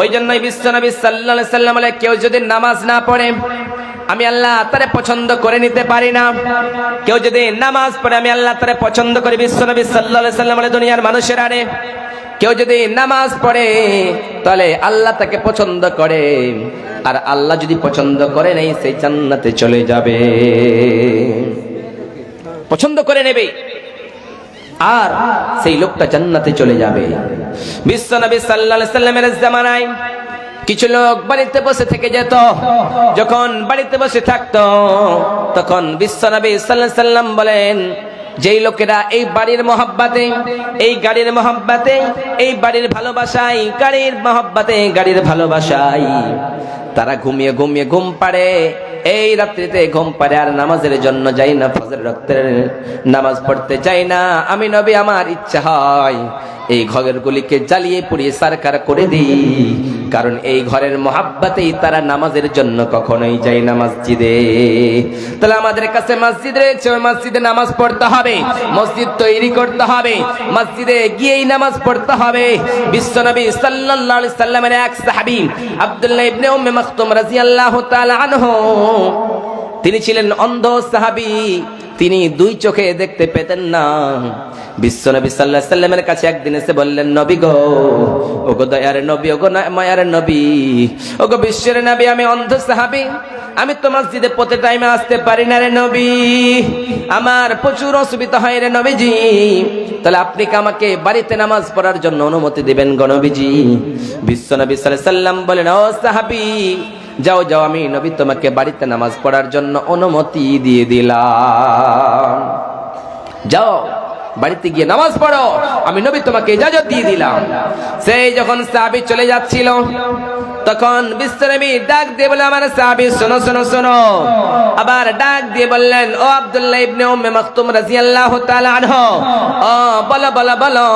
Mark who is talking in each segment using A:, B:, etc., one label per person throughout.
A: ওই জন্যই বিশ্বনবী আলাইহি সাল্লাম কেউ যদি নামাজ না পড়ে, আমি আল্লাহ তারে পছন্দ করে নিতে পারি না। কেউ যদি নামাজ পড়ে, আমি আল্লাহ তারে পছন্দ করি। বিশ্বনবী আলাইহি সাল্লাম দুনিয়ার মানুষের আরে কেউ যদি নামাজ পড়ে, তাহলে আল্লাহ তাকে পছন্দ করে। আর আল্লাহ যদি পছন্দ করে নেই সেই জান্নাতে চলে যাবে। পছন্দ করে নেবে। আর সেই লোকটা জান্নাতে চলে যাবে। বিশ্বনবী আলাইহি সাল্লামের জামানায় কিছু লোক বাড়িতে বসে থেকে যেত। যখন বাড়িতে বসে থাকতো, তখন বিশ্বনবী আলাইহি সাল্লাম বলেন যেই লোকেরা এই বাড়ির মহাব্বাতে, এই গাড়ির মহাব্বাতে, এই বাড়ির ভালোবাসায়, গাড়ির মহাব্বাতে, গাড়ির ভালোবাসায়, তারা ঘুমিয়ে ঘুমিয়ে ঘুম পাড়ে। এই রাত্রিতে ঘুম পারে আর নামাজের জন্য যাই না ফজর রক্তের নামাজ পড়তে চাই না। আমি নবী, আমার ইচ্ছা হয় এই ঘরের গুলিকে জ্বালিয়ে পুড়িয়ে সারকার করে দিই। কারণ এই ঘরের মহাব্বাতেই তারা নামাজের জন্য কখনোই যায় না মসজিদে। তাহলে আমাদের কাছে মসজিদ রয়েছে, ওই মসজিদে নামাজ পড়তে হবে, মসজিদ তৈরি করতে হবে, মসজিদে গিয়েই নামাজ পড়তে হবে। বিশ্বনবী সাল্লাল্লাহু আলাইহি সাল্লামের এক সাহাবী, আব্দুল্লাহ ইবনে উম্মে মাকতুম রাদিয়াল্লাহু তাআলা আনহু তিনি ছিলেন অন্ধ সাহাবি। তিনি দুই চোখে দেখতে পেতেন না। বিশ্বনবী সাল্লাল্লাহু আলাইহি সাল্লামের কাছে একদিন এসে বললেন, নবী গো, ওগো দয়ার নবী, ওগো না- মায়ার নবী, ওগো বিশ্বের নবী, আমি অন্ধ সাহাবী। আমি তো মসজিদে প্রতি টাইমে আসতে পারি না রে নবী। আমার প্রচুর অসুবিধা হয় রে নবীজি। তাহলে আপনি কি আমাকে বাড়িতে নামাজ পড়ার জন্য অনুমতি দিবেন গণবীজি বিশ্ব নবী সাল্লাম বলেন, ও সাহাবী যাও যাও, আমি নবী তোমাকে বাড়িতে নামাজ পড়ার জন্য অনুমতি দিয়ে দিলাম। যাও, বাড়িতে গিয়ে নামাজ পড়ো, আমি নবী তোমাকে ইজাজত দিয়ে দিলাম। সেই যখন সাহাবী চলে যাচ্ছিল, তখন বিশ্বনবী ডাক দিয়ে বলে, আমার সাহাবী, শোনো শোনো শোনো। আবার ডাক দিয়ে বললেন, ও আব্দুল্লাহ ইবনে উম্মে মাকতুম রাদিয়াল্লাহু তাআলা আনহু। ও, বলো বলো বলো।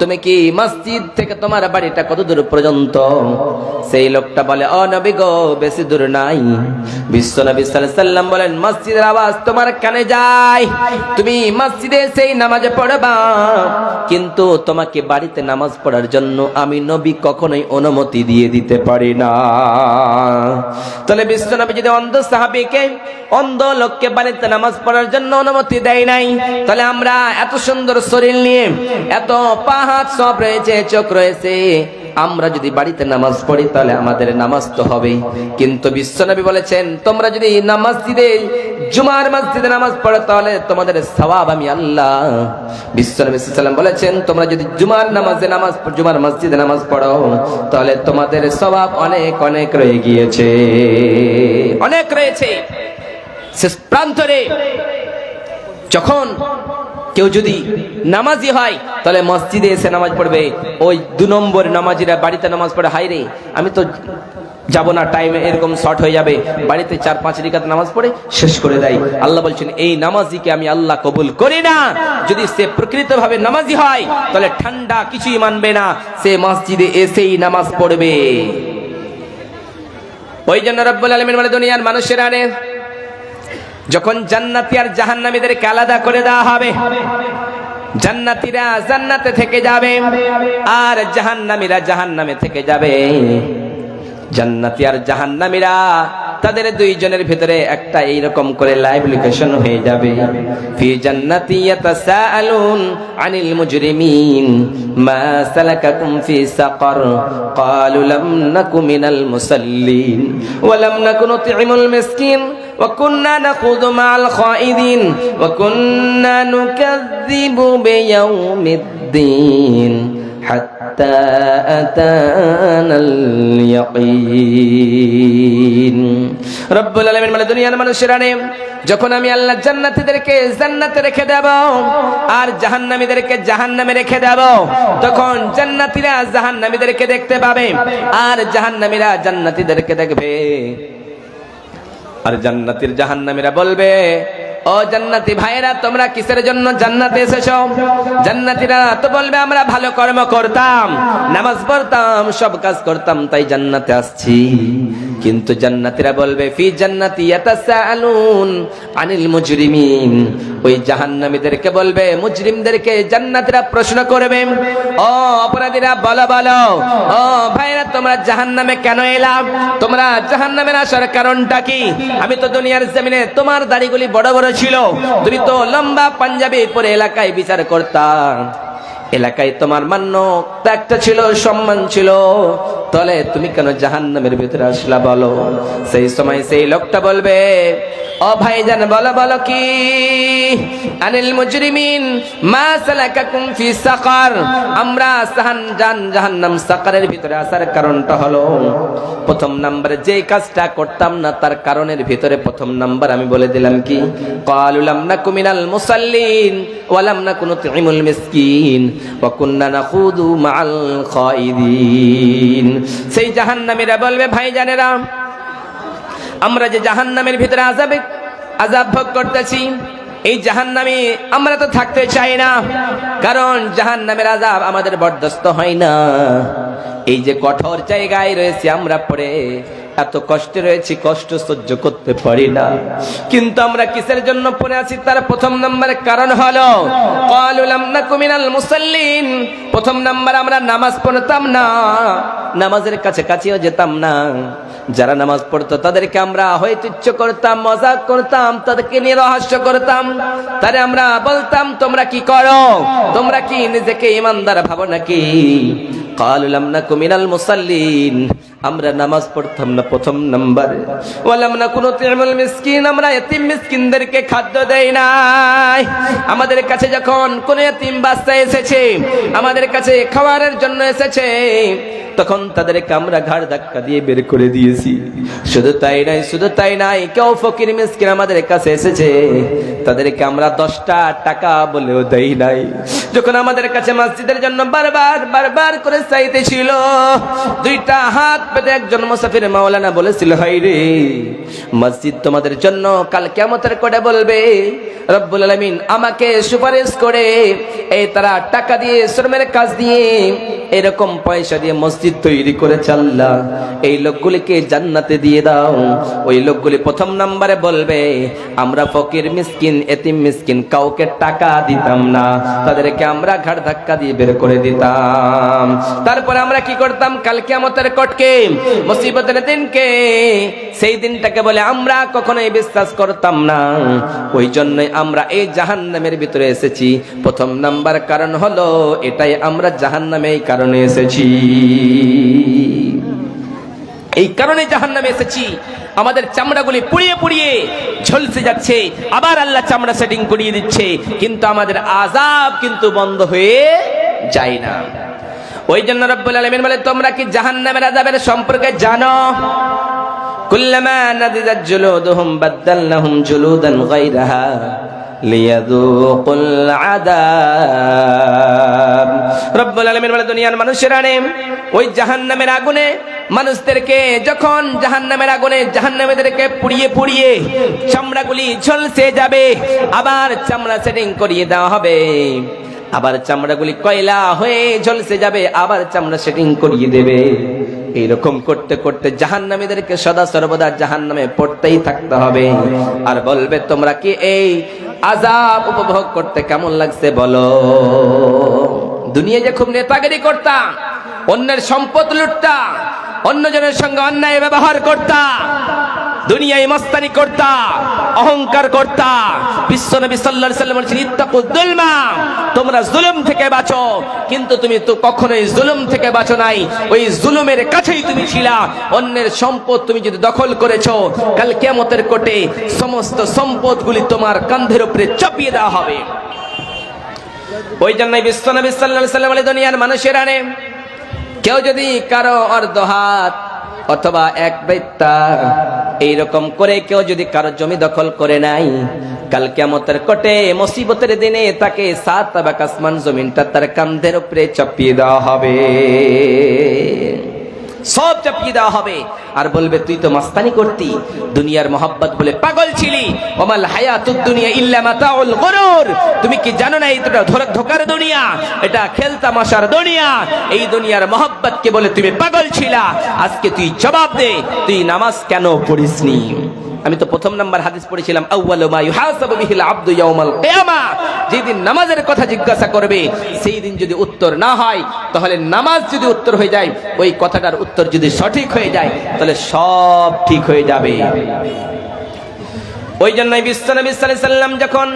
A: তুমি কি মসজিদ থেকে তোমার বাড়িটা কত দূর পর্যন্ত? সেই লোকটা বলে, ও নবী গো, বেশি দূর নাই। বিশ্ব নবী সাল্লাম বলেন, মসজিদের আওয়াজ তোমার কানে যায়। তুমি মসজিদে সেই নামাজে পড়বা। কিন্তু তোমাকে বাড়িতে নামাজ পড়ার জন্য আমি নবী কখনোই অনুমতি দিয়ে দিতে পারি না। তাহলে বিশ্ব নবী যদি অন্ধ সাহাবীকে, অন্ধ লোককে বাড়িতে নামাজ পড়ার জন্য অনুমতি দেয় নাই, তাহলে আমরা এত সুন্দর শরীর নিয়ে, এত পা হাত সব রয়েছে, চোখ রয়েছে। আমরা যদি বাড়িতে নামাজ পড়ি, তাহলে আমাদের নামাজ তো হবে কিন্তু বিশ্বনবী বলেছেন, তোমরা যদি নামাজ দিদে জুমার মসজিদে নামাজ পড়ো, তাহলে তোমাদের সওয়াব আমি আল্লাহ। বিশ্বনবী সাল্লাম বলেছেন, তোমরা যদি জুমার নামাজে নামাজ, জুমার মসজিদে নামাজ পড়ো, তাহলে তোমাদের সওয়াব অনেক অনেক রয়ে গিয়েছে। অনেক রয়েছে। শেষ প্রান্তরে যখন কেউ যদি নামাজি হয়, তাহলে মসজিদে এসে নামাজ পড়বে। ওই দু নম্বর নামাজিরা বাড়িতে নামাজ পড়ে হাই রে, আমি তো যাব না টাইমে এরকম শর্ট হয়ে যাবে। বাড়িতে চার, পাঁচ রিকাত নামাজ পড়ে শেষ করে দেয়। আল্লাহ বলছেন, এই নামাজিকে আমি আল্লাহ কবুল করি না। যদি সে প্রকৃতভাবে নামাজি হয়, তাহলে ঠান্ডা কিছুই মানবে না। সে মসজিদে এসেই নামাজ পড়বে। ওই জন্য রব্বুল আলমিন মানে দুনিয়ার মানুষের আনে যখন জান্নাতি আর জাহান্নামীদেরকে আলাদা করে দেওয়া হবে, জান্নাতীরা জান্নাতে থেকে যাবে আর জাহান্নামীরা জাহান্নামে থেকে যাবে। জান্নাতি আর জাহান্নামীরা তাদের দুইজনের ভিতরে একটা এইরকম করে লাইভ লোকেশন হয়ে যাবে। ফি জান্নাতি ইয়াতাসাআলুন আনিল মুজরিমিন, মা সালাকাকুম ফি সাকার ক্বালু লাম নাকু মিনাল মুসাল্লিন, ওয়া লাম নাকু নুতঈমুল মিসকিন وكنا نخوض مع الخائضين وكنا نكذب بيوم الدين حتى أتانا اليقين رب العالمين মানে দুনিয়ার মানুষেরা নে যখন আমি আল্লাহ জান্নাতীদেরকে জান্নাতে রেখে দেব আর জাহান্নামীদেরকে জাহান্নামে রেখে দেব তখন জান্নাতীরা জাহান্নামীদেরকে দেখতে পাবে আর জাহান্নামীরা জান্নাতীদেরকে দেখবে আর জান্নাতির জাহান্নামীরা বলবে, ও জান্নাতি ভাইরা তোমরা কিসের জন্য জান্নাতে এসেছ? জান্নাতিরা তো বলবে, আমরা ভালো কর্ম করতাম, নামাজ পড়তাম, সব কাজ করতাম, তাই জান্নাতে আসছি। কিন্তু জান্নাতিরা বলবে, ফি জান্নাতি ইয়াতাসাআলুন আনিল মুজরিমিন। ওই জাহান্নামীদেরকে বলবে, মুজরিমদেরকে জান্নাতিরা প্রশ্ন করবে, ও অপরাধীরা, বলো বলো, ও ভাইরা তোমরা জাহান্নামে কেন এলাম তোমরা জাহান্নামে আসার কারণটা কি? আমি তো দুনিয়ার জমিনে তোমার দাড়িগুলি বড় বড় ছিল। তুমি তো লম্বা পাঞ্জাবি পরে এলাকায় বিচার করতাম এলাকায় তোমার মান্য একটা ছিল, সম্মান ছিল। তলে তুমি কেন জাহান্নামের ভিতরে আসলা বলো? সেই সময় সেই লোকটা বলবে, ও ভাই ভাইজান, বলো বলো কি? আনিল মুজরিমিন, মা সালাকাকুম ফি সাকার। আমরা সাহান, জান, জাহান্নাম সাকারের ভিতরে আসার কারণটা হলো, প্রথম নাম্বারে যে কাজটা করতাম না, তার কারণের ভিতরে প্রথম নাম্বার আমি বলে দিলাম কি? কালুলাম নাকু মিনাল মুসাল্লিন ওয়ালাম নাকু নুতঈমুল মিসকিন, ওয়া কুন্না নাখুদু মাআল খাইদিন। সেই জাহান্নামীরা বলবে, ভাইজানেরা, আমরা যে জাহান্নামের ভিতরে আজাবে আজাব ভোগ করতেছি, এই জাহান্নামে আমরা তো থাকতে চাই না, কারণ জাহান্নামের আজাব আমাদের বরদাস্ত হয় না। এই যে কঠোর জায়গায় রয়েছে আমরা পড়ে, এত কষ্টে রয়েছি, কষ্ট সহ্য করতে পারি না। কিন্তু আমরা কিসের জন্য পড়ে আছি? তার প্রথম নম্বর কারণ হলো কালুলাম না কুমিনাল মুসাল্লিন। প্রথম নাম্বার আমরা নামাজ পড়তাম না। নামাজের কাছে কাছেও যেতাম না। যারা নামাজ পড়তো তাদেরকে আমরা হয়তুচ্ছ করতাম মজা করতাম, তাদেরকে নিয়ে রহস্য করতাম। তারে আমরা বলতাম, তোমরা কি করো? তোমরা কি নিজেকে ইমানদার ভাবো নাকি? কালুলাম না কুমিনাল মুসাল্লিন আমরা নামাজ পড়তাম না প্রথম নাম্বারে। ওয়ালাম না কোনো তিরমুল মিসকিন, আমরা এতিম মিসকিনদেরকে খাদ্য দেই নাই। আমাদের কাছে যখন কোন এতিম বাচ্চা এসেছে, আমাদের কাছে খাবারের জন্য এসেছে, তখন তাদেরকে আমরা ঘাড় ধাক্কা দিয়ে বের করে দিয়েছি। শুধু তাই নাই, শুধু তাই নাই, কেউ ফকির মিসকিন আমাদের কাছে এসেছে। তাদেরকে আমরা দশটা টাকা বলেও দেই নাই। যখন আমাদের কাছে মসজিদের জন্য বারবার বারবার করে চাইতেছিল। দুইটা হাত পেতে একজন মুসাফির মাওলানা বলেছিল হাই রে, মসজিদ তোমাদের জন্য কাল কেমতের করে বলবে? রব্বুল আলমিন আমাকে সুপারিশ করে এই তারা টাকা দিয়ে, শ্রমের কাজ দিয়ে এরকম পয়সা দিয়ে মসজিদ তৈরি করে চাল্লা এই লোকগুলিকে জান্নাতে দিয়ে দাও। ওই লোকগুলি প্রথম নাম্বারে বলবে, আমরা ফকির মিসকিন, এতিম মিসকিন, কাউকে টাকা দিতাম না। তাদেরকে আমরা ঘাড় ধাক্কা দিয়ে বের করে দিতাম। তারপর আমরা কি করতাম? কালকে আমাদের কটকে, মুসিবতের দিনকে, সেই দিনটাকে বলে আমরা কখনোই বিশ্বাস করতাম না। ওই জন্যই আমরা এই জাহান্নামের ভিতরে এসেছি। প্রথম নাম্বার কারণ হলো, এটাই আমরা জাহান্নামে এই কারণে এসেছি। এই কারণে জাহান্নামে এসেছি। আমাদের চামড়াগুলি পুড়িয়ে পুড়িয়ে ঝলসে যাচ্ছে। আবার আল্লাহ চামড়া সেটিং করিয়ে দিচ্ছে। কিন্তু আমাদের আজাব কিন্তু বন্ধ হয়ে যায় না। ওই জন্য রব্বুল আলমিন বলে, তোমরা কি জাহান্নামের আজাবের সম্পর্কে জানো? কুল্লামা নাদিজাত জুলুদুহুম বাদদালনাহুম বলে, দুনিয়ার ওই জাহান্নামের আগুনে মানুষদেরকে, যখন জাহান্নামের আগুনে জাহান্নামীদেরকে পুড়িয়ে পুড়িয়ে চামড়াগুলি ঝলসে যাবে, আবার চামড়া সেটিং করিয়ে দেওয়া হবে। আবার চামড়াগুলি কয়লা হয়ে ঝলসে যাবে, আবার চামড়া সেটিং করিয়ে দেবে। এইরকম করতে করতে জাহান্নামীদেরকে সদা সর্বদা জাহান্নামে পড়তেই থাকতে হবে। আর বলবে, তোমরা কি এই আজাব উপভোগ করতে কেমন লাগছে বলো? দুনিয়া যে খুব নেতাগিরি করতাম অন্যের সম্পদ লুটতা, অন্যজনের সঙ্গে অন্যায় ব্যবহার করতা দুনিয়ায় মস্তানি করতা, অহংকার করতা। বিশ্বনবী সাল্লাল্লাহু আলাইহি সাল্লাম বলেছেন ইত্তাকু যুলমা তোমরা জুলুম থেকে বাঁচো। কিন্তু তুমি তো কখনোই জুলুম থেকে বাঁচো নাই। ওই জুলুমের কাছেই তুমি ছিলা। অন্যের সম্পদ তুমি যদি দখল করেছ, কাল কিয়ামতের কোটে সমস্ত সম্পদগুলি তোমার কাঁধের উপরে চাপিয়ে দেওয়া হবে। ওই জন্যই সাল্লাম বলে, দুনিয়ার মানুষেরা নে কেউ যদি কারও অর্ধ হাত অথবা এক বেত্তা এইরকম করে কেউ যদি কারও জমি দখল করে নাই কাল কেমতের কটে মসিবতের দিনে তাকে সাত আবাক আসমান জমিনটা তার কান্ধের উপরে চাপিয়ে দেওয়া হবে। সব চাপিয়ে দেওয়া হবে। আর বলবে, তুই তো মাস্তানি করতি, দুনিয়ার মোহাব্বত বলে পাগল ছিলি। ওমাল হায়াতুদ দুনিয়া ইল্লা মাতাউল গরুর। তুমি কি জানো না এটা ধর- ধোকার দুনিয়া? এটা খেলতামাশার দুনিয়া। এই দুনিয়ার মহাব্বতকে বলে তুমি পাগল ছিলা। আজকে তুই জবাব দে, তুই নামাজ কেন পড়িসনি? আমি তো প্রথম নাম্বার হাদিস পড়েছিলাম যেদিন নামাজের কথা জিজ্ঞাসা করবে, সেই দিন যদি উত্তর না হয়, তাহলে নামাজ যদি উত্তর হয়ে যায়, ওই কথাটার উত্তর যদি সঠিক হয়ে যায়, তাহলে সব ঠিক হয়ে যাবে। ওই জন্যই বিশ্বনবী সাল্লাম যখন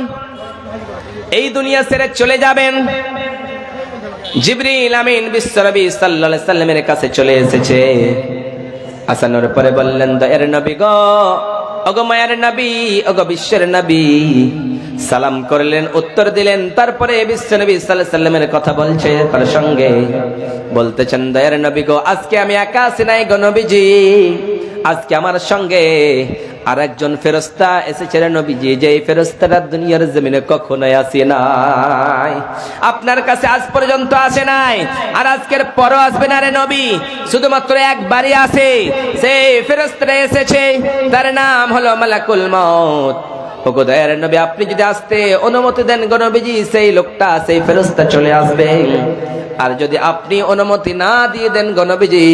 A: এই দুনিয়া ছেড়ে চলে যাবেন, জিবরিল আমিন বিশ্বনবী আলাইহি সাল্লামের কাছে চলে এসেছে। আসানোর পরে বললেন, দয়ের নবী গো ওগো মায়ের নবী, ওগো বিশ্বের নবী। সালাম করলেন, উত্তর দিলেন, তারপরে বিশ্ব নবী সাল্লামের কথা বলছে তার সঙ্গে। বলতেছেন, দয়ার নবী গো, আজকে আমি আছি নাই গো নবীজি। আজকে আমার সঙ্গে আর একজন ফেরস্তা এসেছে রে নবীজি যে ফেরস্তারা দুনিয়ার জমিনে কখনোই আসে নাই। আপনার কাছে আজ পর্যন্ত আসে নাই, আর আজকের পরও আসবে না রে নবী। শুধুমাত্র একবারই আসে। সেই ফেরস্তারা এসেছে, তার নাম হলো মালাকুল মউত। ওগো নবী, আপনি যদি আসতে অনুমতি দেন গণবিজি, সেই লোকটা, সেই ফেরস্তা চলে আসবে। আর যদি আপনি অনুমতি না দিয়ে দেন গণবিজি,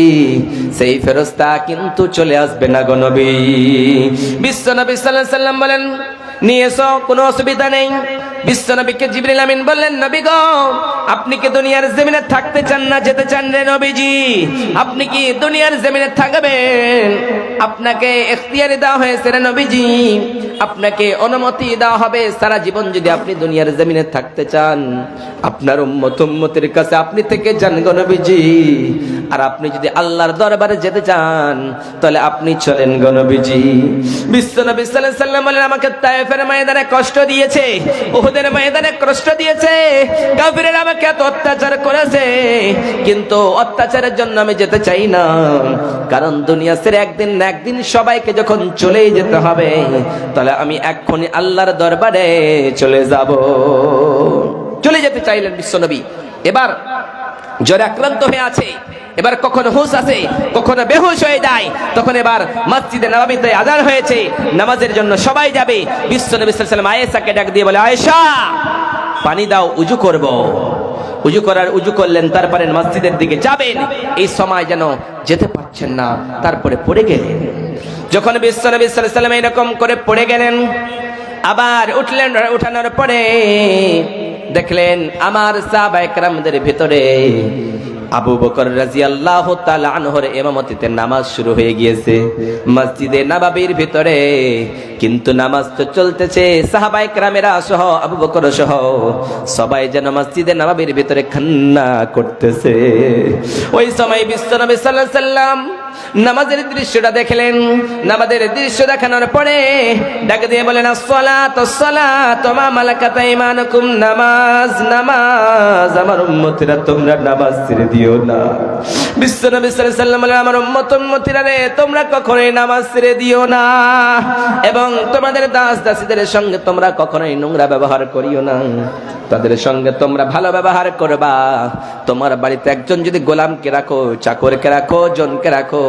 A: সেই ফেরস্তা কিন্তু চলে আসবে না গণবি বিশ্ব নবী সাল্লাম বলেন নিয়ে এসো কোনো অসুবিধা নেই। বিশ্ব নবীকে জিবরিল আমিন বললেন, নবী গো, আপনি কি দুনিয়ার জমিনে থাকতে চান না যেতে চান রে নবীজি? আপনি কি দুনিয়ার জমিনে থাকবেন? আপনাকে এখতিয়ারি দেওয়া হয়েছে রে নবীজি। আপনাকে অনুমতি দেওয়া হবে সারা জীবন যদি আপনি দুনিয়ার জমিনে থাকতে চান। আপনার উম্মত উম্মতের কাছে আপনি থেকে যান গো নবীজি। আর আপনি যদি আল্লাহর দরবারে যেতে চান, তাহলে আপনি চলেন গো নবীজি। বিশ্ব নবী সাল্লাম বলেন, আমাকে তায়েফের ময়দানে কষ্ট দিয়েছে, উহুদের ময়দানে কষ্ট দিয়েছে, কাফিরেরা আমাকে এত অত্যাচার করেছে, কিন্তু অত্যাচারের জন্য আমি যেতে চাই না। কারণ দুনিয়া ছেড়ে একদিন না একদিন সবাইকে যখন চলেই যেতে হবে, তাহলে আমি এক্ষুনি আল্লাহর দরবারে চলে যাব। চলে যেতে চাইলেন বিশ্বনবী এবার জ্বরে আক্রান্ত হয়ে আছে। এবার কখনো হুশ আছে কখনো বেহুশ হয়ে যায়। তখন এবার মসজিদে নবমীতে আজান হয়েছে, নামাজের জন্য সবাই যাবে। বিশ্ব নবী ওয়াসাল্লাম আয়েশাকে ডাক দিয়ে বলে, আয়েশা, পানি দাও, উজু করব। উজু করার, উজু করলেন, তারপরে মসজিদের দিকে যাবেন। এই সময় যেন যেতে পারছেন না, তারপরে পড়ে গেলেন। যখন বিশ্ব নবী এরকম করে পড়ে গেলেন, আবার উঠলেন, উঠানোর পরে দেখলেন আমার সাহাবায়ে ভিতরে আবু বকর রাজি আল্লাহ আনহর এমামতিতে নামাজ শুরু হয়ে গিয়েছে। মসজিদে নাবাবির ভিতরে কিন্তু নামাজ তো চলতেছে সাহাবাই ক্রামেরা সহ, আবু বকর সহ, সবাই যেন মসজিদে নাবাবির ভিতরে খান্না করতেছে। ওই সময় বিশ্বনবী নবী সাল্লাহ সাল্লাম নামাজের দৃশ্যটা দেখলেন। নামাজের দৃশ্য দেখানোর পরে ডাক দিয়ে বলেন নামাজ ছেড়ে দিও না। আমার তোমরা নামাজ ছেড়ে দিও না। এবং তোমাদের দাস দাসীদের সঙ্গে তোমরা কখনোই নোংরা ব্যবহার করিও না। তাদের সঙ্গে তোমরা ভালো ব্যবহার করবা। তোমার বাড়িতে একজন যদি গোলামকে রাখো, চাকরকে রাখো, জনকে রাখো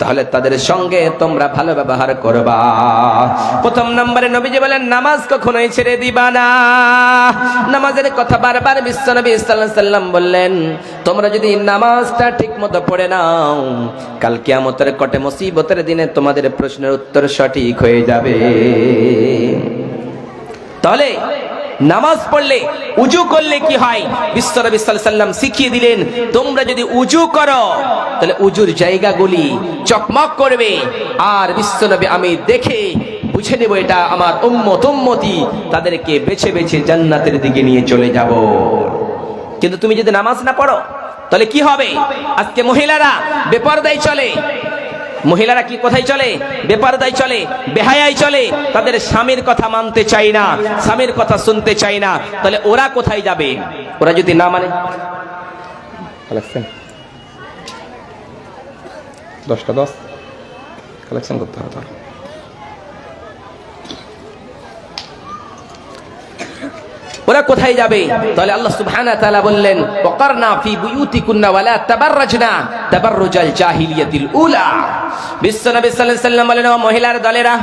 A: তাহলে তাদের সঙ্গে তোমরা ভালো ব্যবহার করবা। প্রথম নম্বরে নবীজি বলেন, নামাজ কখনোই ছেড়ে দিবা না। নামাজের কথা বারবার বিশ্ব নবী সাল্লাম বললেন, তোমরা যদি নামাজটা ঠিক মতো পড়ে নাও, কাল কিয়ামতের কটে মুসিবতের দিনে তোমাদের প্রশ্নের উত্তর সঠিক হয়ে যাবে। তাহলে নামাজ পড়লে উজু করলে কি হয়? বিশ্বনবী সাল্লাম শিখিয়ে দিলেন, তোমরা যদি উজু করো, তাহলে উজুর জায়গাগুলি চকমক করবে। আর বিশ্বনবী আমি দেখে বুঝে নেব এটা আমার উম্মত, উম্মতি, তাদেরকে বেছে বেছে জান্নাতের দিকে নিয়ে চলে যাব। কিন্তু তুমি যদি নামাজ না পড়ো, তাহলে কি হবে? আজকে মহিলারা বেপরদায় চলে। মহিলারা কি কোথায় চলে? বেপারদায় চলে বেহায়াই চলে। তাদের স্বামীর কথা মানতে চাই না, স্বামীর কথা শুনতে চাই না। তাহলে ওরা কোথায় যাবে? ওরা যদি না মানে? দশটা দশ। কালেকশন করতে হবে ওরা কোথায় যাবে? তাহলে আল্লাহ সুবহানাহু তাআলা বললেন, ওয়াকারনা ফি বুয়ুতিকুন্না ওয়ালা তাবাররাজনা তাবাররুজাল জাহিলিয়াতিল উলা। বিশ্বনবী সাল্লাল্লাহু আলাইহি সাল্লাম বলেন, ও মহিলার দলেরা,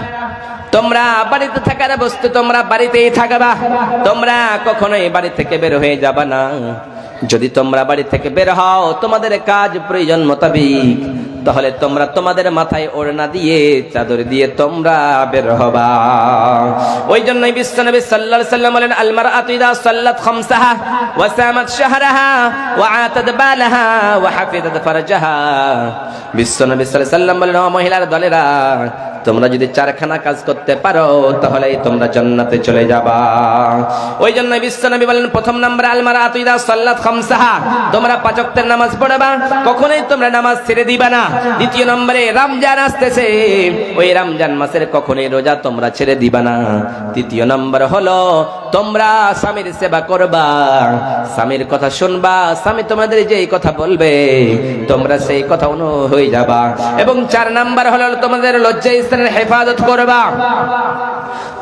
A: তোমরা বাড়িতে থাকার বস্তু তোমরা বাড়িতেই থাকবা। তোমরা কখনোই বাড়ি থেকে বের হয়ে যাবা না। যদি তোমরা বাড়ি থেকে বের হও, তোমাদের কাজ প্রয়োজন মোতাবিক তাহলে তোমরা তোমাদের মাথায় ওড়না দিয়ে, চাদর দিয়ে তোমরা বের হবা। ওই জন্য বিশ্বনবী সাল্লাল্লাহু আলাইহি সাল্লাম বলেন আলমার মারআতু ইদা সাল্লাত খামসাহা ওয়া সামাত শাহরাহা ওয়া আতাদ বালাহা ওয়া হাফিজাত ফারজাহা। বিশ্বনবী সাল্লাল্লাহু আলাইহি সাল্লাম বলেন, ও মহিলার দলেরা তোমরা যদি চারখানা কাজ করতে পারো তাহলে তোমরা জান্নাতে চলে যাবা। ওই জন্য বিশ্বনবী বলেন, প্রথম নম্বরে আলমারা আতুইদা সাল্লাত খামসাহা। তোমরা পাঁচ ওয়াক্তের নামাজ পড়বা, কখনোই তোমরা নামাজ ছেড়ে দিবা না। দ্বিতীয় নম্বরে রমজান আসতেছে, ওই রমজান মাসের কখনোই রোজা তোমরা ছেড়ে দিবা না। তৃতীয় নম্বর হলো, তোমরা স্বামীর সেবা করবা, স্বামীর কথা শুনবা, স্বামী তোমাদের যেই কথা বলবে, তোমরা সেই কথা অনু হয়ে যাবা। এবং চার নাম্বার হলো, তোমাদের লজ্জা স্থানের হেফাজত করবা।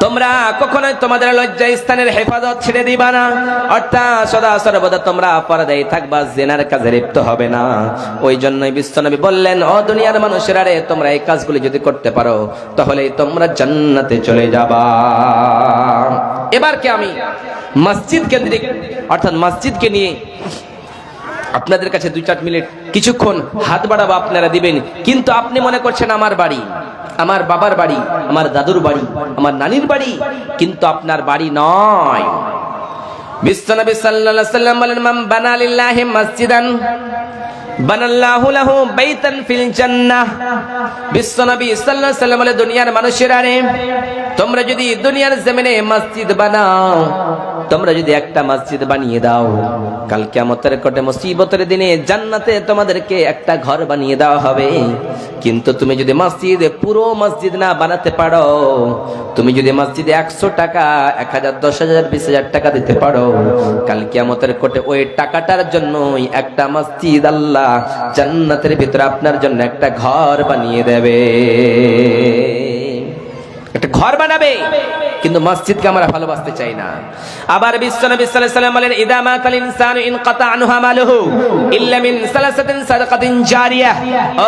A: তোমরা কখনোই তোমাদের লজ্জা স্থানের হেফাজত ছেড়ে দিবা না। অর্থাৎ সদা সর্বদা তোমরা পর্দায় থাকবা, জেনার কাজে লিপ্ত হবে না। ওই জন্যই বিশ্বনবী বললেন, ও দুনিয়ার মানুষেরা রে, তোমরা এই কাজগুলি যদি করতে পারো তাহলে তোমরা জান্নাতে চলে যাবা। এবারকে আমি মসজিদ কেন্দ্রিক, অর্থাৎ মসজিদকে নিয়ে আপনাদের কাছে দুই চার মিনিট কিছুক্ষণ হাত বাড়াবো আপনারা দিবেন। কিন্তু আপনি মনে করছেন আমার বাড়ি, আমার বাবার বাড়ি, আমার দাদুর বাড়ি, আমার নানির বাড়ি, কিন্তু আপনার বাড়ি নয়। বিশ্বনবী বানাল্লাহু লাহু ফিল বিশ্বনবী দুনিয়ার মানুষেরা রে তোমরা যদি দুনিয়ার জমিনে মসজিদ বানাও তোমরা যদি একটা মসজিদ বানিয়ে দাও, কাল কিয়ামতের কোটে মুসিবতের দিনে জান্নাতে তোমাদেরকে একটা ঘর বানিয়ে দেওয়া হবে। কিন্তু তুমি যদি মসজিদ, পুরো মসজিদ না বানাতে পারো, তুমি যদি মসজিদে একশো টাকা, এক হাজার, দশ হাজার, বিশ হাজার টাকা দিতে পারো, কাল কিয়ামতের কোটে ওই টাকাটার জন্যই একটা মসজিদ আল্লাহ জান্নাতের ভিতরে আপনার জন্য একটা ঘর বানিয়ে দেবে। একটা ঘর বানাবে। কিন্তু মসজিদকে আমরা ভালোবাসতে চাই না। আবার বিশ্বনবী সাল্লাল্লাহু আলাইহি বলেন, ইদা মাতাল ইনসানু ইনকাতা আনহু আমালুহু ইল্লা মিন সালাসাতিন সাদাকাতিন জারিয়া।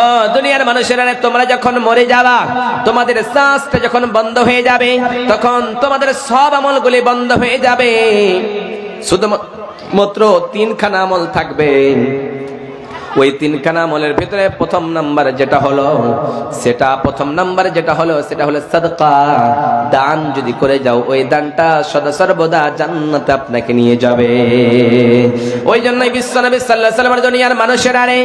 A: ও দুনিয়ার মানুষেরা তোমরা যখন মরে যাবা, তোমাদের শ্বাসটা যখন বন্ধ হয়ে যাবে, তখন তোমাদের সব আমলগুলি বন্ধ হয়ে যাবে। শুধুমাত্র তিনখানা আমল থাকবে। ওই তিনখানা আমলের ভিতরে প্রথম নাম্বার যেটা হলো, সেটা প্রথম নাম্বার যেটা হলো, সেটা হলো সাদকা। দান যদি করে যাও, ওই দানটা সদা সর্বদা জান্নাতে আপনাকে নিয়ে যাবে। ওই জন্যই বিশ্বনবী সাল্লাল্লাহু আলাইহি ওয়াসাল্লামের দুনিয়ার মানুষের আরে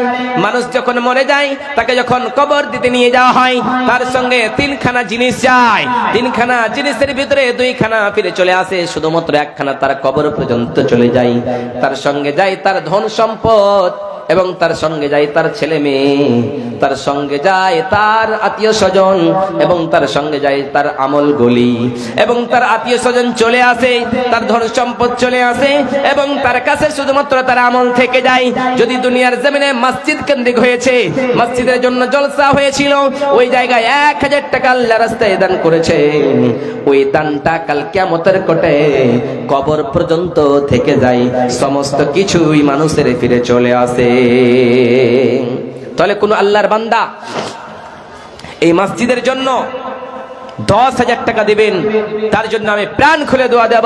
A: মানুষ যখন মরে যায়, তাকে যখন কবর দিতে নিয়ে যাওয়া হয়, তার সঙ্গে তিনখানা জিনিস যায়। তিনখানা জিনিসের ভিতরে দুইখানা ফিরে চলে আসে, শুধুমাত্র একখানা তার কবর পর্যন্ত চলে যায়। তার সঙ্গে যায় তার ধন সম্পদ। এবং তার সঙ্গে যায় তার ছেলে মেয়ে, তার সঙ্গে যায় তার আত্মীয় স্বজন, এবং তার সঙ্গে যায় তার আমল গলি, এবং তার আত্মীয় স্বজন চলে আসে, তার ধন সম্পদ চলে আসে, এবং তার কাছে শুধুমাত্র তার আমল থেকে যায়। যদি দুনিয়ার জমিনে মসজিদ কেন্দ্রিক হয়েছে, মসজিদের জন্য জলসা হয়েছিল, ওই জায়গায় এক হাজার টাকা আল্লাহ রাস্তায় দান করেছে। ওই দানটা কাল কেমতের কোটে কবর পর্যন্ত থেকে যায়। সমস্ত কিছুই মানুষের ফিরে চলে আসে। তাহলে কোন আল্লাহর বান্দা এই মসজিদের জন্য দশ হাজার টাকা দিবেন, তার জন্য আমি প্রাণ খুলে দোয়া দেব।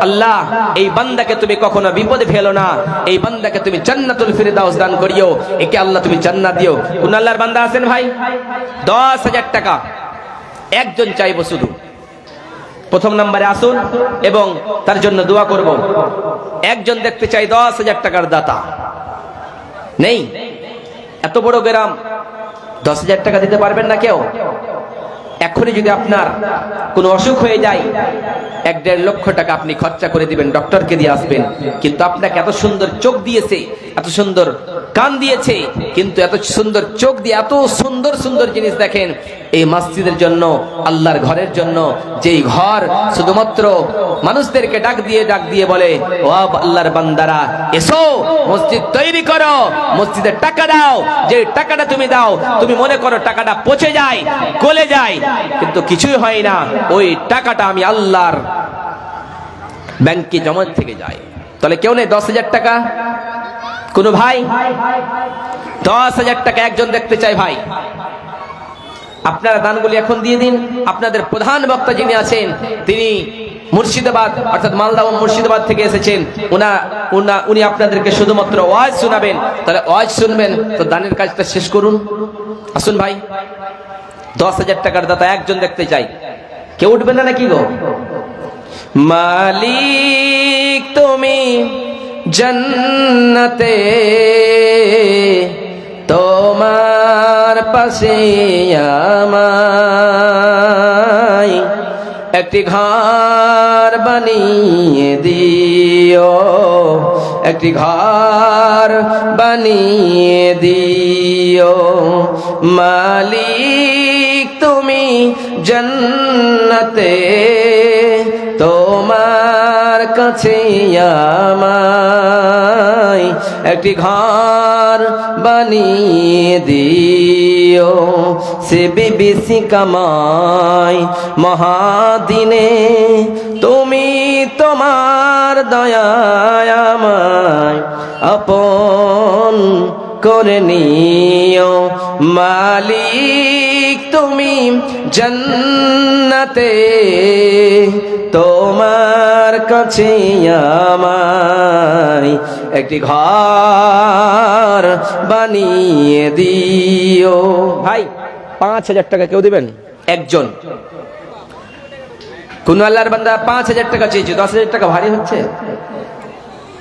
A: আল্লাহ, এই বান্দাকে তুমি কখনো বিপদে ফেলো না। এই বান্দাকে তুমি জান্নাতুল ফিরদাউস দান করিও। একে আল্লাহ তুমি জান্নাত দিও। কোন আল্লাহর বান্দা আছেন ভাই? দশ হাজার টাকা। একজন চাইব শুধু। প্রথম নম্বরে আসুন এবং তার জন্য দোয়া করব। একজন দেখতে চাই দশ হাজার টাকার দাতা। নেই? এত বড় গ্রাম দশ হাজার টাকা দিতে পারবেন না কেউ? এখনই যদি আপনার কোনো অসুখ হয়ে যায়, এক দেড় লক্ষ টাকা আপনি খরচা করে দিবেন, ডক্টরকে দিয়ে আসবেন। কিন্তু আপনাকে এত সুন্দর চোখ দিয়েছে এত সুন্দর কান দিয়েছে, কিন্তু এত সুন্দর চোখ দিয়ে এত সুন্দর সুন্দর জিনিস দেখেন। এই মসজিদের জন্য, আল্লাহর ঘরের জন্য, যেই ঘর শুধুমাত্র মানুষদেরকে ডাক দিয়ে ডাক দিয়ে বলে ও আল্লাহর বান্দারা, এসো, মসজিদ তৈরি করো মসজিদের টাকা দাও, যে টাকাটা তুমি দাও, তুমি মনে করো টাকাটা পচে যায়, গলে যায়। কিন্তু কিছুই হয় না, ওই টাকাটা আমি আল্লাহর ব্যাংকে জমা থেকে যায়। তাহলে কেউ নেই দশ হাজার টাকা? কোনো ভাই? দশ হাজার টাকা একজন দেখতে চাই ভাই। আপনারা দানগুলি এখন দিয়ে দিন। আপনাদের প্রধান বক্তা যিনি আছেন, তিনি মুর্শিদাবাদ, অর্থাৎ মালদা ও মুর্শিদাবাদ থেকে এসেছেন। উনা উনা, উনি আপনাদেরকে শুধুমাত্র ওয়াজ শোনাবেন। তাহলে ওয়াজ শুনবেন, তো দানের কাজটা শেষ করুন। আসুন ভাই। দশ হাজার টাকার দাতা একজন দেখতে চাই। কেউ উঠবে না নাকি গো? মালিক তুমি জন্নতে। তোমার পাশে আমায় একটি ঘর বানিয়ে দিও, একটি ঘর বানিয়ে দিও। মালিক, তুমি জন্নতে। কাছে আমায়। একটি ঘর বানিয়ে দিও। সে বিবিসি কামাই মহাদিনে। তুমি তোমার দয়ায় আপন করে নিও। মালিক তুমি জন্নতে তোমার কাছে আমায় একটি ঘর বানিয়ে দিও। ভাই পাঁচ হাজার টাকা কেউ দিবেন? একজন। কোন আল্লাহর বান্দা পাঁচ হাজার টাকা চেয়েছে দশ হাজার টাকা ভারী হচ্ছে?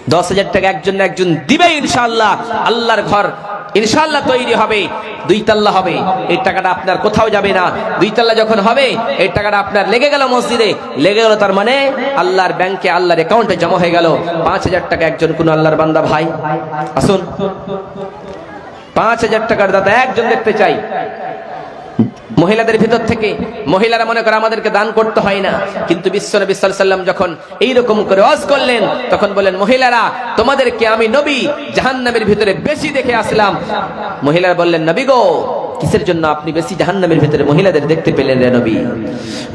A: দশ হাজার টাকা একজন না একজন দিবে ইনশাল্লাহ আল্লাহর ঘর ইনশাল্লাহ তৈরি হবে, দুই তাল্লা হবে। এই টাকাটা আপনার কোথাও যাবে না। দুই তাল্লা যখন হবে, এই টাকাটা আপনার লেগে গেল মসজিদে। লেগে গেল তার মানে আল্লাহর ব্যাংকে আল্লাহর অ্যাকাউন্টে জমা হয়ে গেল। পাঁচ হাজার টাকা একজন কোন আল্লাহর বান্দা ভাই। আসুন। পাঁচ হাজার টাকার দাদা একজন দেখতে চাই। মহিলাদের ভিতর থেকে মহিলারা মনে করে আমাদেরকে দান করতে হয় না। কিন্তু বিশ্বনবী সাল্লাম যখন এইরকম করে ওয়াজ করলেন, তখন বলেন মহিলারা, তোমাদেরকে আমি নবী জাহান্নামের ভিতরে বেশি দেখে আসলাম। মহিলারা বললেন, নবী গো, কিসের জন্য আপনি বেশি জাহান্নামের ভিতরে মহিলাদের দেখতে পেলেন রে নবী?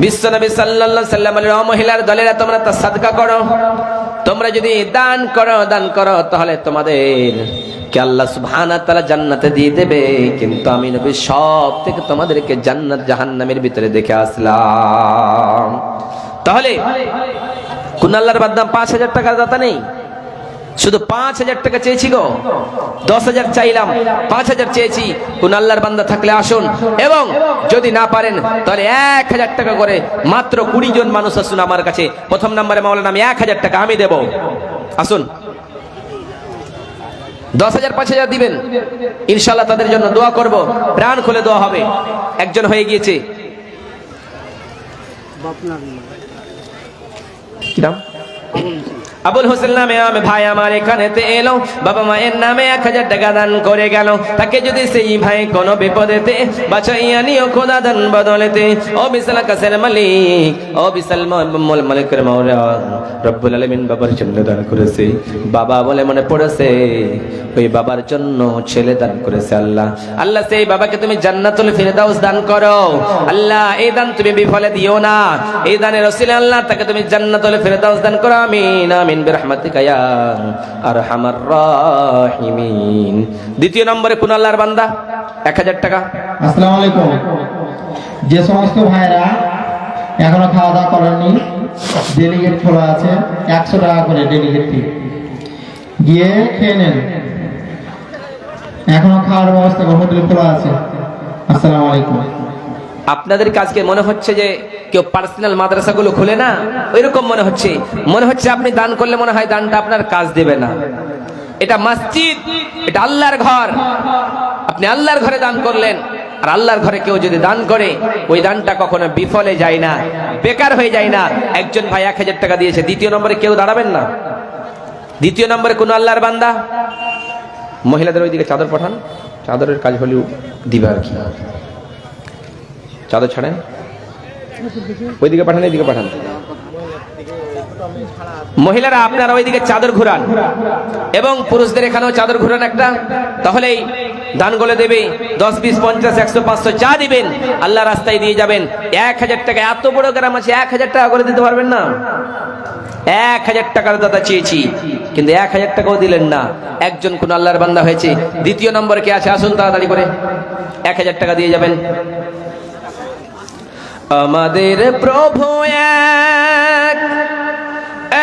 A: বিশ্বনবী সাল্লাল্লাহু সাল্লাম বলেন ও মহিলার দলেরা, তোমরা তা সাদকা করো। তোমরা যদি দান করো দান করো, তাহলে তোমাদের কে আল্লাহ সুবহানাহু তালা জান্নাতে দিয়ে দেবে। কিন্তু আমি নবী সব থেকে তোমাদেরকে জান্নাত জাহান্নামের ভিতরে দেখে আসলাম। তাহলে কোন আল্লাহর বাদ দাম পাঁচ হাজার টাকার দাতা নেই? শুধু পাঁচ হাজার টাকা চেয়েছি গো। দশ হাজার চাইলাম পাঁচ হাজার চেয়েছি। কোন আল্লাহর বান্দা থাকলে আসুন। এবং যদি না পারেন তাহলে এক হাজার টাকা করে মাত্র কুড়ি জন মানুষ আসুন আমার কাছে। প্রথম নম্বরে মাওলানা আমি এক হাজার টাকা আমি দেব। আসুন। দশ হাজার পাঁচ হাজার দিবেন। ইনশাল্লাহ তাদের জন্য দোয়া করব। প্রাণ খুলে দোয়া হবে। একজন হয়ে গিয়েছে। কি নাম? আবুল হোসেন নামে আমি ভাই আমার এখানেতে এলো। বাবা মায়ের নামে এক হাজার টাকা দান করে গেল। তাকে যদি সেই ভাই কোনো বিপদেতে নিও খোদা দান বদলেতে। ও বিশাল আকাশের মালিক, ও বিশাল মালিকের মাওলা রব্বুল আলমিন বাবার জন্য দান করেছে। বাবা বলে মনে পড়েছে, ওই বাবার জন্য ছেলে দান করেছে আল্লাহ। আল্লাহ, সেই বাবাকে তুমি জান্নাতুল ফিরদাউস দান করো। আল্লাহ, এই দান তুমি বিফলে দিও না। এই দানের আল্লাহ, তাকে তুমি জান্নাতুল ফিরদাউস দান করো। আমিন। আমিন বিরহমাতিকা ইয়া আরহামার রাহিমিন। দ্বিতীয় নম্বরে কোন আল্লাহর বান্দা? 1000 টাকা।
B: আসসালামু আলাইকুম। যে সমস্ত ভাইরা এখনও খাওয়া দাওয়া করেননি ডেলিগেট খোলা আছে, একশো টাকা করে ডেলিগেট ফি গিয়ে খেয়ে নেন। এখনও খাওয়ার ব্যবস্থা হোটেল খোলা আছে। আসসালামু আলাইকুম।
A: আপনাদের কাজকে মনে হচ্ছে যে কেউ পার্সোনাল মাদ্রাসাগুলো খুলে না? ওইরকম মনে হচ্ছে। মনে হচ্ছে আপনি দান করলে মনে হয় দানটা আপনার কাজ দেবে না। এটা মসজিদ, এটা আল্লাহর ঘর। আপনি আল্লাহর ঘরে দান করলেন, আর আল্লাহর ঘরে কেউ যদি দান করে, ওই দানটা কখনো বিফলে যায় না, বেকার হয়ে যায় না। একজন ভাই এক হাজার টাকা দিয়েছে, দ্বিতীয় নম্বরে কেউ দাঁড়াবেন না? দ্বিতীয় নম্বরে কোনো আল্লাহর বান্দা? মহিলাদের ওইদিকে চাদর পাঠান, চাদরের কাজ হলেও দিবে আর কি? চাদর ছাড়েন? ওইদিকে পাঠান, এইদিকে পাঠান। মহিলারা, আপনারা ওইদিকে চাদর ঘুরান। এবং পুরুষদের এখানেও চাদর ঘুরান একটা। তাহলেই দান গলে দেবে। দশ, বিশ, পঞ্চাশ, একশো, পাঁচশো চা দিবেন, আল্লাহ রাস্তায় দিয়ে যাবেন। এক হাজার টাকা, এত বড় গ্রাম আছে, এক হাজার টাকা করে দিতে পারবেন না? এক হাজার টাকার দাদা চেয়েছি, কিন্তু এক হাজার টাকাও দিলেন না। একজন কোন আল্লাহর বান্দা হয়েছে। দ্বিতীয় নম্বর কে আছে? আসুন তাড়াতাড়ি করে। এক হাজার টাকা দিয়ে যাবেন। আমাদের প্রভু এক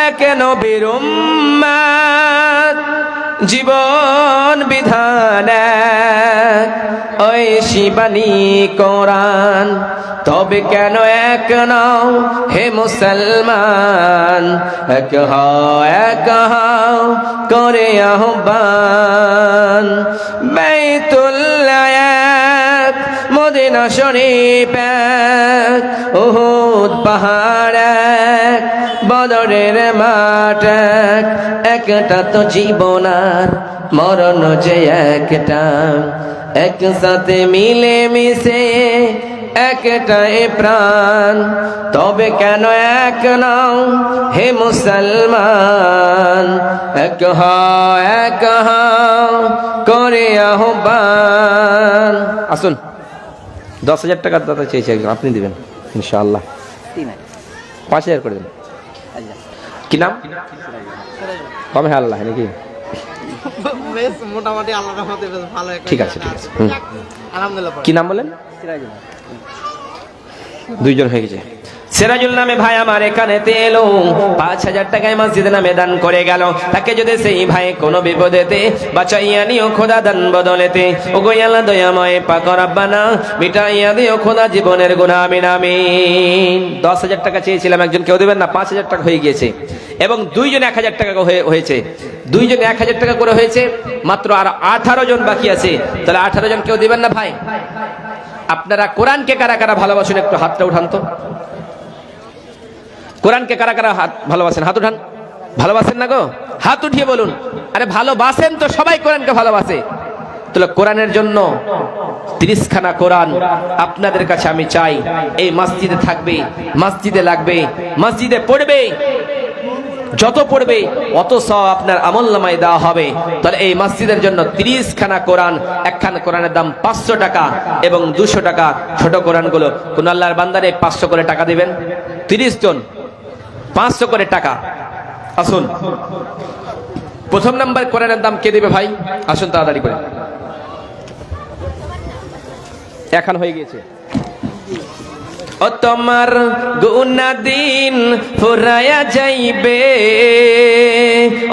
A: এক নবীর জীবন বিধান ওই শিবানী কোরআন, তবে কেন এক নাও হে মুসলমান? এক হও এক হও, করে আহ্বান। বেতুল্লাহ মদিনা শরীফ এক উহুদ পাহাড় এক, বদরের মাঠ এক। একটা তো জীবনার মরণ যে একটা। একসাথে মিলে মিশে একটাই প্রাণ। তবে কেন এক নাও হে মুসলমান? এক হও এক হও, করে আহ্বান। আসুন। দশ হাজার টাকার দাদা চেয়েছে একজন আপনি দেবেন ইনশাল্লাহ পাঁচ হাজার করে দেন। কি নাম? কমে হ্যাঁ আল্লাহ নাকি?
C: বেশ মোটামুটি আল্লাহর রহমতে বেশ ভালো
A: ঠিক আছে ঠিক আছে।
C: আলহামদুলিল্লাহ।
A: কি নাম বলেন? দুইজন হয়ে গেছে। সিরাজুল নামে ভাই আমার এখানে এলো। পাঁচ হাজার টাকায় মসজিদ নামে দান করে গেল। তাকে যদি সেই ভাই কোনো বিপদেতে বাঁচাইয়া নিও খোদা দান বদলেতে। ও গোয়ালা দয়াময় পাকর আব্বানা মিটাইয়া দিও খোদা জীবনের গুণা আমিন আমিন। দশ হাজার টাকা চেয়েছিলাম, একজন কেউ দেবেন না, পাঁচ হাজার টাকা হয়ে গিয়েছে। এবং দুইজন এক হাজার টাকা হয়ে- হয়েছে। দুইজন এক হাজার টাকা করে হয়েছে, মাত্র আর আঠারো জন বাকি আছে। তাহলে আঠারো জন কেউ দিবেন না ভাই? আপনারা কোরআনকে কারা কারা ভালোবাসেন, একটু হাতটা উঠান তো। কোরআনকে কারা কারা হাত ভালোবাসেন? হাত উঠান। ভালোবাসেন না গো? হাত উঠিয়ে বলুন। আরে ভালোবাসেন তো সবাই কোরআনকে ভালোবাসে। তাহলে কোরআনের জন্য তিরিশখানা কোরআন আপনাদের কাছে আমি চাই। এই মসজিদে থাকবে, মসজিদে লাগবে, মসজিদে পড়বে। যত পড়বে, অত সব আপনার আমল নামায় দেওয়া হবে। তাহলে এই মসজিদের জন্য তিরিশ খানা কোরআন, একখানা কোরআনের দাম পাঁচশো টাকা এবং দুশো টাকা। ছোট কোরআনগুলো কোন আল্লাহর বান্দারে পাঁচশো করে টাকা দেবেন? তিরিশ জন। পাঁচশো করে টাকা। আসুন। প্রথম নাম্বার কোরআনের দাম কে দেবে ভাই? আসুন তাড়াতাড়ি করে। এখন হয়ে গিয়েছে। ও তোমার গুনা দিন ফুরায়া যাইবে।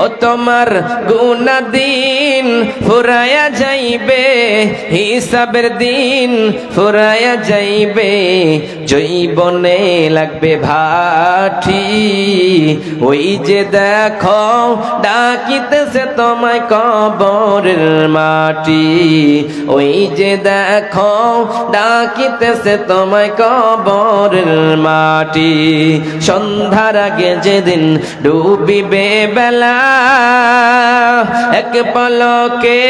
A: ও তোমার গুনা দিন ফুরায়া যাইবে। হিসাবের দিন ফুরায়া যাইবে। জৈবনে লাগবে ভাঠি ওই যে দেখো, ডাকিতেছে তোমায় কবরের মাটি। ওই যে দেখো, ডাকিতেছে তোমায় কবরের মাটি। সন্ধ্যার আগে যেদিন ডুবিবে বেলা, এক পলকে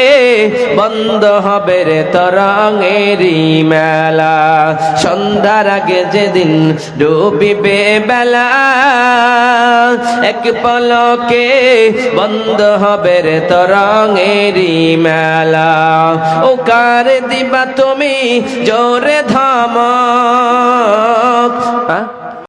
A: বন্ধ হবে রে তরঙেরই মেলা। সন্ধ্যার আগে যেদিন ডুবিবে বেলা, এক পলকে বন্ধ হবে রে তরঙেরই মেলা। ও কার দিবা তুমি জোরে ধমক। হ্যাঁ